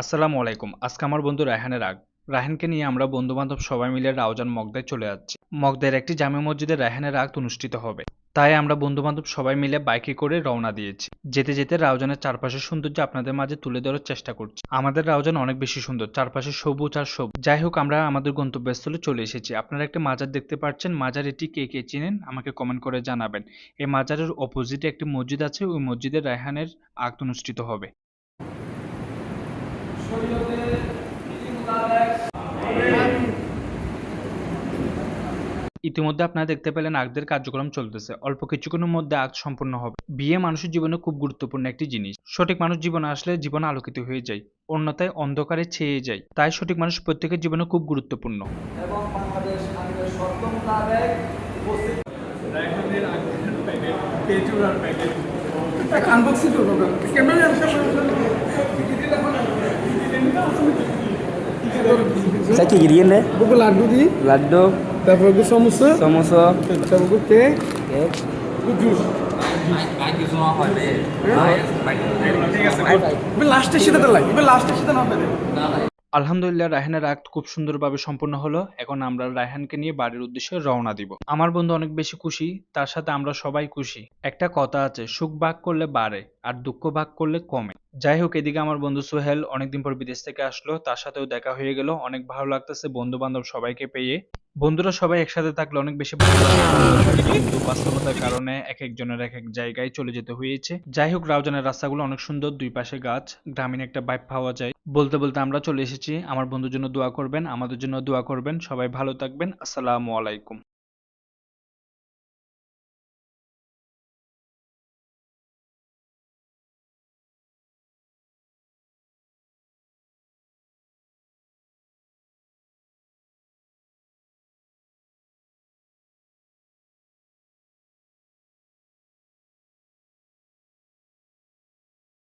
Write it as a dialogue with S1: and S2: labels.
S1: আসসালামু আলাইকুম। আজকে আমার বন্ধু রায়হানের আগ রায়হানকে নিয়ে আমরা বন্ধু বান্ধব সবাই মিলে রাউজান মগদায় চলে যাচ্ছি। মগদের একটি জামে মসজিদে রায়হানের আগ অনুষ্ঠিত হবে। তাই আমরা বন্ধু বান্ধব সবাই মিলে বাইকে করে রওনা দিয়েছি। যেতে যেতে রাউজানের চারপাশের সৌন্দর্য আপনাদের মাঝে তুলে ধরার চেষ্টা করছি। আমাদের রাউজান অনেক বেশি সুন্দর, চারপাশে সবুজ আর সবুজ। যাই হোক, আমরা আমাদের গন্তব্যস্থলে চলে এসেছি। আপনারা একটা মাজার দেখতে পাচ্ছেন। মাজার এটি কে কে চিনেন, আমাকে কমেন্ট করে জানাবেন। এই মাজারের অপোজিটে একটি মসজিদ আছে। ওই মসজিদে রায়হানের আগ অনুষ্ঠিত হবে। ইতিমধ্যে আপনারা দেখতে পেলেন আগদের কার্যক্রম চলতেছে। অল্প কিছুক্ষণের মধ্যে আগ সম্পূর্ণ হবে। বিয়ে মানুষের জীবনে খুব গুরুত্বপূর্ণ একটি জিনিস। সঠিক মানুষ জীবনে আসলে জীবন আলোকিত হয়ে যায় অন্যথায় অন্ধকারে ছেয়ে যায়। তাই সঠিক মানুষ প্রত্যেকের জীবনে খুব গুরুত্বপূর্ণ।
S2: এবং বাংলাদেশ শর্ত মোতাবেক
S3: আনবক্সিং বুকু লাড্ডু দি
S4: Lado,
S3: তারপর বুকু সমোসা
S4: samosa,
S3: তারপর বুকু কেক
S4: cake.
S3: বুকু জুস এবার লাস্টের সাথে লাই এবার লাস্টের সাথে না পেলে
S1: আলহামদুলিল্লাহ রায়হানের রাগ খুব সুন্দরভাবে সম্পূর্ণ হলো। এখন আমরা রায়হানকে নিয়ে বাড়ির উদ্দেশ্যে রওনা দিব। আমার বন্ধু অনেক বেশি খুশি তার সাথে আমরা সবাই খুশি। একটা কথা আছে সুখ ভাগ করলে বাড়ে আর দুঃখ ভাগ করলে কমে। যাই হোক এদিকে আমার বন্ধু সোহেল অনেকদিন পর বিদেশ থেকে আসলো। তার সাথেও দেখা হয়ে গেল। অনেক ভালো লাগতেছে বন্ধু বান্ধব সবাইকে পেয়ে। বন্ধুরা সবাই একসাথে থাকলে অনেক বেশি কিন্তু বাস্তবতার কারণে এক একজনের এক এক জায়গায় চলে যেতে হয়েছে। যাই হোক রাউজানের রাস্তাগুলো অনেক সুন্দর। দুই পাশে গাছ, গ্রামীণ একটা বাইপ পাওয়া যায়। বলতে বলতে আমরা চলে এসেছি। আমার বন্ধুর জন্য দোয়া করবেন, আমাদের জন্য দোয়া করবেন। সবাই ভালো থাকবেন। আসসালামু আলাইকুম।